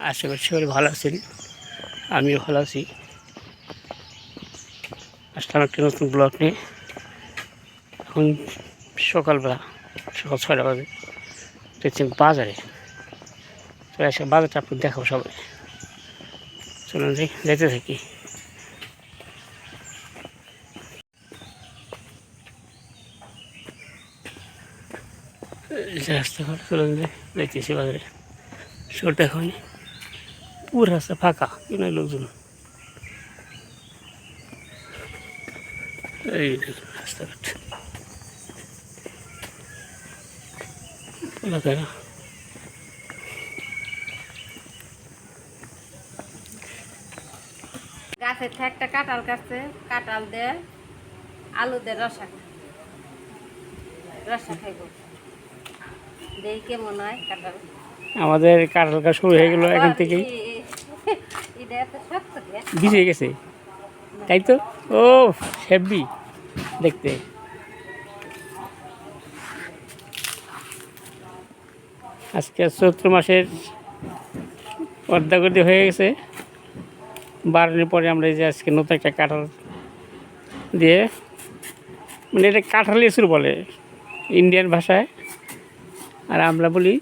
আশা করি সবাই ভালো আছেন। আমিও ভালো আছি। আসলাম একটি নতুন ব্লগ নিয়ে। এখন সকালবেলা, সকাল ছয়টা বাজে। দেখছি বাজারে। চলে আসে, বাজারটা আপনি দেখাবো সবাই। চলুন যাই যেতে থাকি। যে চলুন যাই, যাইতেছি বাজারে। শোটা এখন পুরো রাস্তা ফাঁকা কেন লোকজন এই রাস্তাঘাট এলাকায় না গাছের একটা কাঁঠাল কাটছে কাঁঠাল দে আলু দে রসা। রসা খাইব। দেখি কেমন হয় কাঁঠাল। আমাদের কাঁঠাল গাছ শুরু হয়ে গেল এখান থেকেই ই- ই- এটা এত শক্ত কে? ভিজে গেছে। তাই তো? ও হেভি দেখতে। আজকে চৈত্র মাসের অর্ধাগতি হয়ে গেছে। বারোদিন পরে আমরা এই যে আজকে নতুন একটা কাঁঠাল দিয়ে মানে এটা কাঁঠাল লিচুর বলে ইন্ডিয়ান ভাষায়। আর আমরা বলি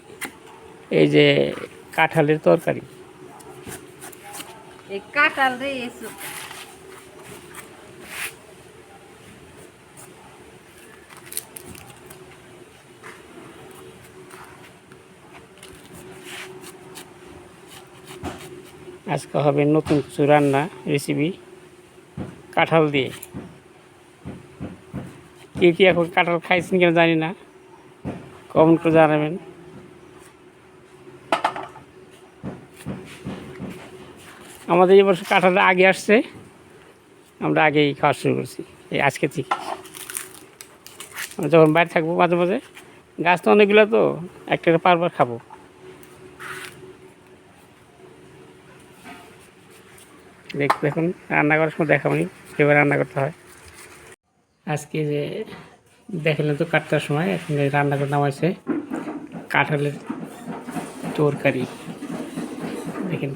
এই যে কাঁঠালের তরকারি। এই কাঁঠাল রে এসু। আজকে হবে নতুন কিছু রান্না রেসিপি কাঁঠাল দিয়ে। কেউ কি এখন কাঁঠাল খাইছেন কিনা জানি না। কমেন্ট করে জানাবেন। আমাদের এই বছর কাঁঠালটা আগে আসছে। আমরা আগেই খাওয়া শুরু করছি, এই আজকে থেকে। যখন বাইরে থাকব মাঝে মাঝে, গাছ তো অনেকগুলো তো, একটা পারবার খাব। দেখ, দেখুন রান্না করার সময় দেখাবনি কীভাবে রান্না করতে হয়। আজকে যে দেখালেন তো কাটতার সময়, এখন রান্না করে নামাইছে কাঁঠালের তরকারি। দেখেন,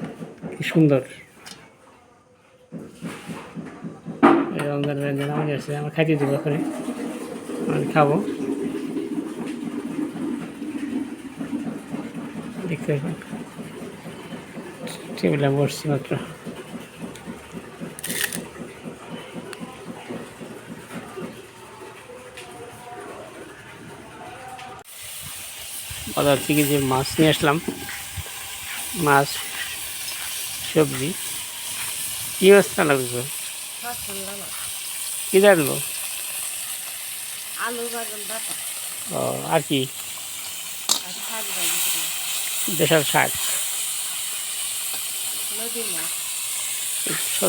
কি সুন্দর। রমজান ব্যঞ্জন আমার আছে আমার খাইতে দেবো এখন আমি খাব। দেখতে টেবিলে বসছি মাত্র। বাজার থেকে যে মাছ নিয়ে আসলাম, মাছ, সবজি, কী অবস্থা লাগবে কী জানলো ও আর কি? দেশের শাক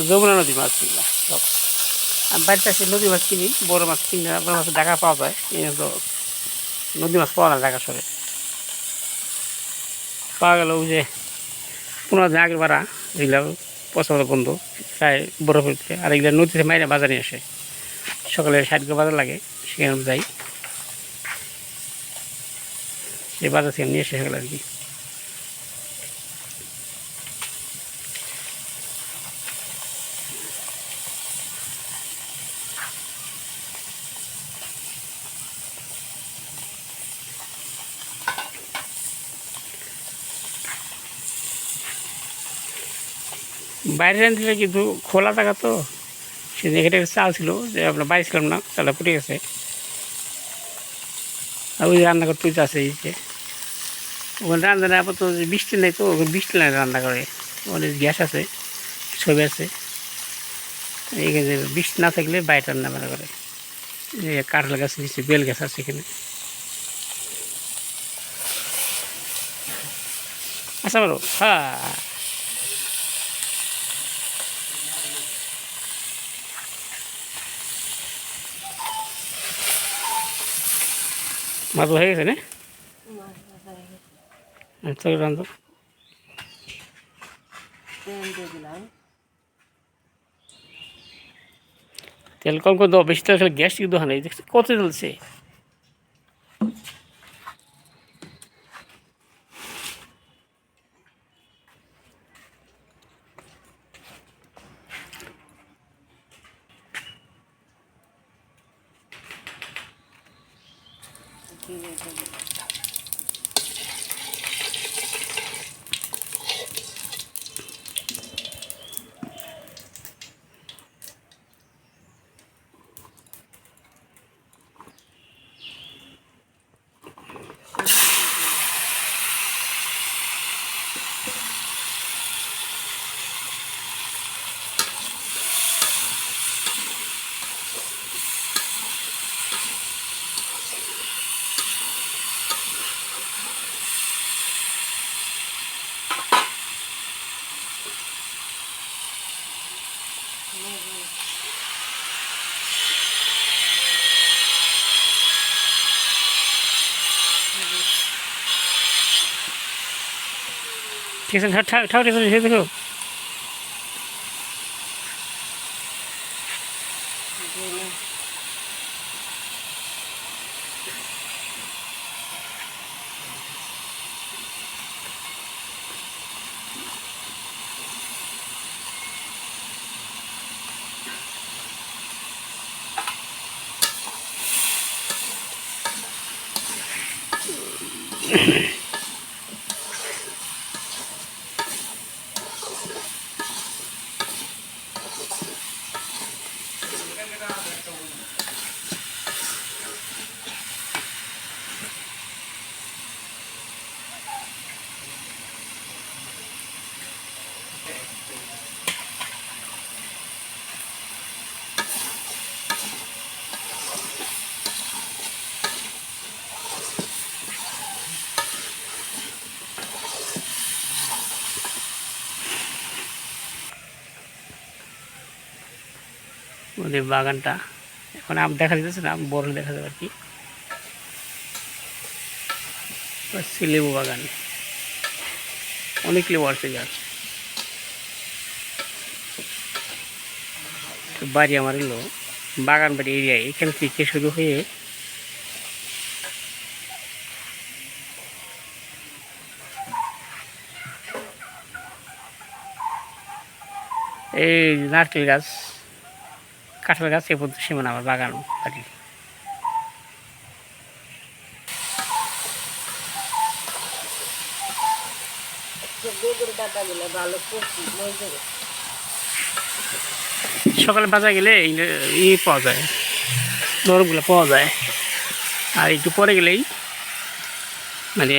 যমুনা নদী মাছ এগুলা সব। আমি বাড়িতে আসি নদী মাছ কিনি বড় মাছ কিনি না বড় মাছ দেখা পাওয়া যায়। এই তো নদী মাছ পাওয়া না দেখা সরে পাওয়া গেল ওই যে পনেরো দিন আগের বাড়া এগুলা পছন্দ বন্ধ প্রায় বরফ উঠতে আর এগুলা নদীতে মাইরে বাজারে আসে। সকালে ষাট করে বাজার লাগে সেখানে যাই সেই বাজার থেকে নিয়ে এসে গেল আর কি। বাইরে রাঁধলে কিন্তু খোলা থাকা তো? সে এখানে চাল ছিল, যে আমরা বাইরে ছিলাম না, চালটা ফুটে গেছে। আর ওই রান্না করতে ওই আছে এই যে। ওখানে রান্না না, আপাতত বৃষ্টি নেই তো, ওখানে বৃষ্টি নাই রান্না করে। ওখানে গ্যাস আছে, ছবি আছে। এইখানে বৃষ্টি না থাকলে বাইরে রান্না বান্না করে। কাঁঠাল গাছ নিচে বেল গাছ আছে এখানে। আচ্ছা বলো হ্যাঁ। মাছ হয়ে গেছে না। আচ্ছা রান্ধো তেল কম করে দাও বেশি তেল খেলে গ্যাস কিন্তু হয় না। দেখছি কত চলছে ঠিক আছে ঠাউ ঠাউ ঠাউ ঠিক ওদের বাগানটা। এখন আম দেখা যাচ্ছে না বড় দেখা যাবে আর কি। লেবু বাগান। অনেক লেবু আছে গাছ। বাড়ি আমার এলো, বাগান বাড়ি এরিয়ায় এখান থেকে শুরু হয়ে এই নারকেল গাছ। কাঁঠাল গাছ এ পর্যন্ত সীমানা আমার বাগান বাড়ি সকালে বাজার গেলে ই পাওয়া যায়, নরমগুলো পাওয়া যায়। আর একটু পরে গেলেই মানে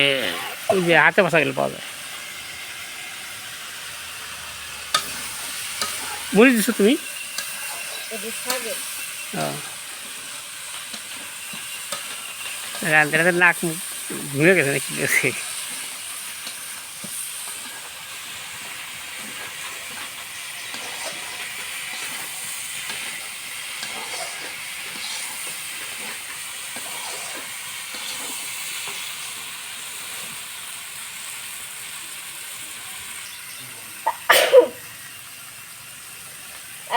ওই যে হাতে বাসা গেলে পাওয়া যায়। মরে দিছো তুমি? ও। রান্তে রাতে নাক ঘুরে গেছে নাকি? গেছে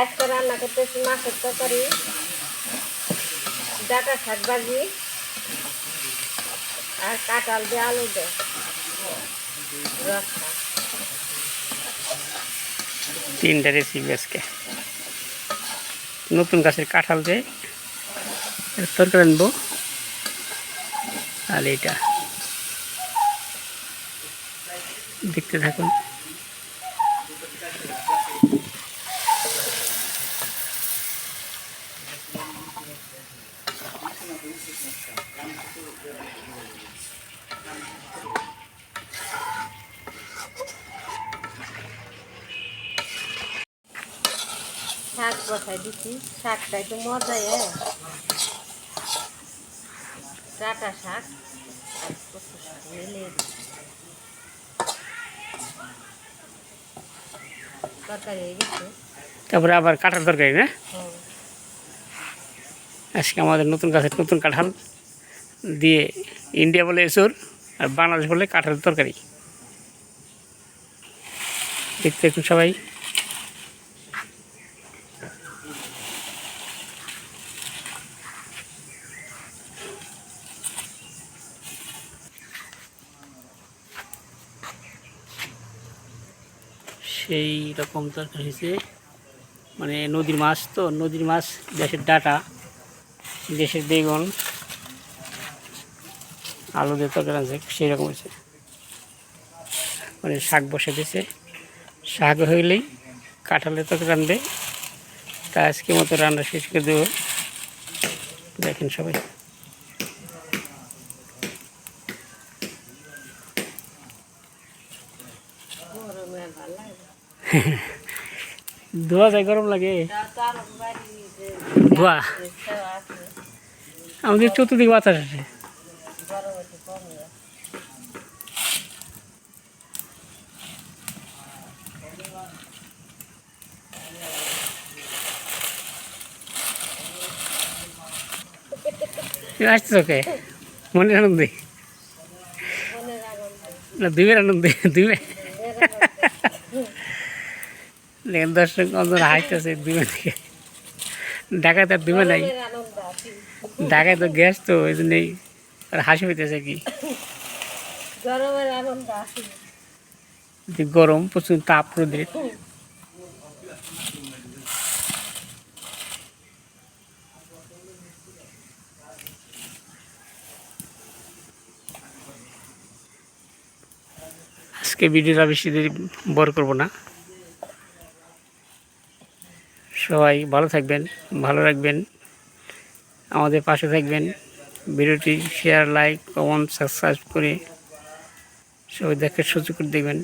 আজকে রান্না করতেছি মাছের তরকারি, ডাটা শাক ভাজি আর কাঁঠাল দিয়ে আলু দে রসটা তিনটা রেসিপি আজকে। নতুন গাছের কাঁঠাল দিয়ে তরকারি আনব। আর এটা দেখতে থাকুন। শাক বসাই দিচ্ছি শাকটা একটু মজাই হ্যাঁ? ডাটা শাক আর কচু শাক মিলিয়ে দিচ্ছি তরকারি হয়ে গেছে। তারপরে আবার কাঁঠাল তরকারি না? আজকে আমাদের নতুন গাছের নতুন কাঁঠাল দিয়ে ইন্ডিয়া বলে এসোর আর বাংলাদেশ বলে কাঁঠালের তরকারি। দেখতে দেখুন সবাই। সেই রকম তরকারি হয়েছে। মানে নদীর মাছ তো, নদীর মাছ দেশের ডাটা, দেশের বেগুন, আলু দিয়ে তরকারি আছে সেই রকম হয়েছে। মানে শাক বসে দিয়েছে। শাক হইলেই কাঁঠালের তরকারি রাঁধবে। তা আজকে মতো রান্না শেষ করে দেবো। দেখেন সবাই গরমে ভালো লাগে ধোয়া যায় গরম লাগে। তা তো আরও বাড়ি যে ধোয়া সেও আছে আমাদের চতুর্দিকে বাতাস আছে। গরম একটু কমে যায়। তুমি আসতেছ কে মনের আনন্দে। মনের আনন্দ না দুইবের আনন্দে দুইবে দেখেন দর্শক অন্তর হাসতেছে দুইবে থেকে ঢাকায় তার নাই। ঢাকায় তো গ্যাস তো ওই জন্যই আর হাসি পেতেছে কি। গরম প্রচুর তাপ রোদের। আজকে ভিডিওটা বেশি দেরি বড় করব না। সবাই ভালো থাকবেন, ভালো রাখবেন, আমাদের পাশে থাকবেন। ভিডিওটি শেয়ার লাইক কমেন্ট সাবস্ক্রাইব করে সবাই দেখার সুযোগ করে দেখবেন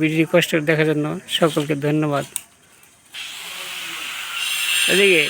ভিডিও কষ্ট দেখার জন্য সকলকে ধন্যবাদ। এদিকে